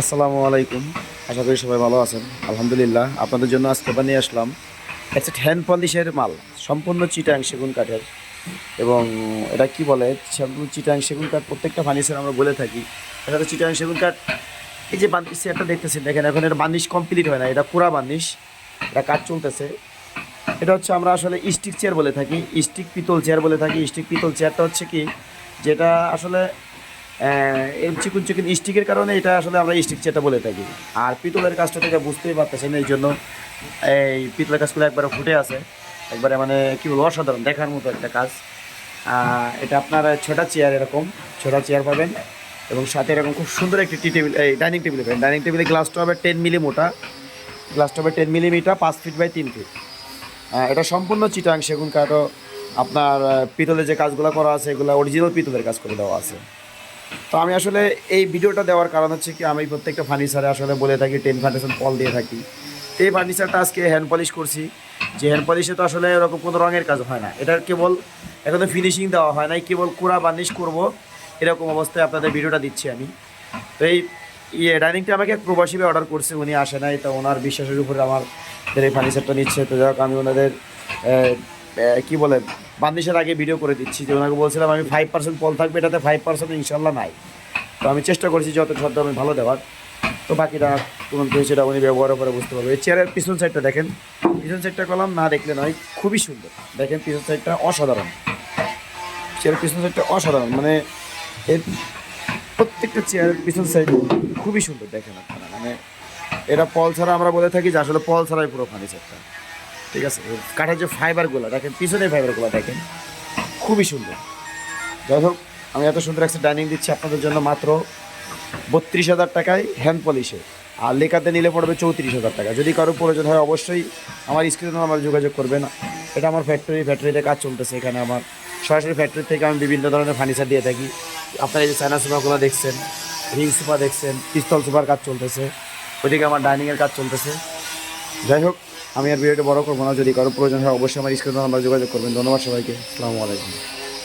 আসসালামু আলাইকুম। আশা করি সবাই ভালো আছেন। আলহামদুলিল্লাহ, আপনাদের জন্য আজকে বানিয়ে আসলাম একটা হ্যান্ড পলিশের মাল, সম্পূর্ণ চিটাং সেগুন কাঠের। এবং এটা কি বলে? সম্পূর্ণ চিটাং সেগুন কাঠ, প্রত্যেকটা ফার্নিচার আমরা বলে থাকি। এটা চিটাং সেগুন কাঠ। এই যে বান্দিশ চেয়ারটা দেখতেছেন, দেখেন এখন এটা বান্দিশ কমপ্লিট হয় না, এটা পুরা বান্দিশ এটা কাজ চলতেছে। এটা হচ্ছে আমরা আসলে স্টিক চেয়ার বলে থাকি। স্টিক পিতল চেয়ার বলে থাকি। স্টিক পিতল চেয়ারটা হচ্ছে কি? যেটা আসলে এই চিকুন চিকুন স্টিকের কারণে এটা আসলে আমরা স্টিক চেয়ারটা বলে থাকি। আর পিতলের কাজটা থেকে বুঝতেই পারতেছেন এই জন্য। এই পিতলের কাজগুলো একবারে ফুটে আছে। একবারে মানে কি বলব, অসাধারণ, দেখার মতো একটা কাজ। এটা আপনার ছোটা চেয়ার এরকম, ছোটা চেয়ার পাবেন এবং সাথে এরকম খুব সুন্দর একটি টি টেবিল, এই ডাইনিং টেবিল পাবেন। ডাইনিং টেবিলে গ্লাসটা হবে টেন মিলি মোটা। গ্লাসটা হবে টেন মিলিমিটার পাঁচ ফিট বাই তিন ফিট। এটা সম্পূর্ণ চিটাং সেগুন কাঠও আপনার পিতলের যে কাজগুলো করা আছে, এগুলো অরিজিনাল পিতলের কাজ করে দেওয়া আছে। তো আমি আসলে এই ভিডিওটা দেওয়ার কারণ হচ্ছে কি, আমি প্রত্যেকটা ফার্নিচারে আসলে বলে থাকি, টেন ফাউন্ডেশন পল দিয়ে থাকি। তো এই ফার্নিচারটা আজকে হ্যান্ড পলিশ করছি। যে হ্যান্ড পলিশে তো আসলে এরকম কোনো রঙের কাজ হয় না। এটার কেবল এখনও ফিনিশিং দেওয়া হয় নাই, কেবল কুড়া বার্নিশ করব। এরকম অবস্থায় আপনাদের ভিডিওটা দিচ্ছি আমি। তো এই ইয়ে ডাইনিংটা আমাকে এক প্রবাসী অর্ডার করছে, উনি আসে নাই, তো ওনার বিশ্বাসের উপরে আমার এই ফার্নিচারটা নিচ্ছে। তো যাই আমি ওনাদের কি বলে বান্দিশের আগে ভিডিও করে দিচ্ছি। যে ওনাকে বলছিলাম, আমি ফাইভ পার্সেন্ট পল থাকবে, এটাতে ফাইভ পার্সেন্ট ইনশাল্লাহ নাই। তো আমি চেষ্টা করছি যত শব্দ আমি ভালো দেওয়ার। তো বাকিটা কিছু সেটা উনি ব্যবহার করে বুঝতে পারবে। চেয়ারের পিছন সাইডটা দেখেন। পিছন সাইডটা কলাম না দেখলে নয়, খুবই সুন্দর। দেখেন পিছন সাইডটা অসাধারণ। চেয়ারের পিছন সাইডটা অসাধারণ। মানে এর প্রত্যেকটা চেয়ারের পিছন সাইড খুবই সুন্দর দেখেন আপনারা। মানে এটা পল ছাড়া আমরা বলে থাকি যে আসলে পল ছাড়াই পুরো ফার্নিচারটা ঠিক আছে? কাঠের যে ফাইবারগুলো দেখেন, পিছনের ফাইবারগুলো দেখেন, খুবই সুন্দর। যাই হোক, আমি এত সুন্দর একটা ডাইনিং দিচ্ছি আপনাদের জন্য মাত্র বত্রিশ হাজার টাকায় হ্যান্ড পলিশে আর লেখাতে নিলে পড়বে চৌত্রিশ হাজার টাকা। যদি কারও প্রয়োজন হয়, অবশ্যই আমার স্ক্রিনে আমার যোগাযোগ করবেন। এটা আমার ফ্যাক্টরি ফ্যাক্টরিতে কাজ চলতেছে এখানে আমার। সরাসরি ফ্যাক্টরি থেকে আমি বিভিন্ন ধরনের ফার্নিচার দিয়ে থাকি। আপনারা এই যে চায়না সোফাগুলো দেখছেন রিং সোফা দেখছেন, পিস্তল সোফার কাজ চলতেছে। ওইদিকে আমার ডাইনিংয়ের কাজ চলতেছে। যাই হোক আমি আর ভিডিওটা বড় করব না। যদি কারও প্রয়োজন হয় অবশ্যই আমার স্ক্রিন নাম্বার যোগাযোগ করবেন। ধন্যবাদ সবাইকে। আসসালামু আলাইকুম।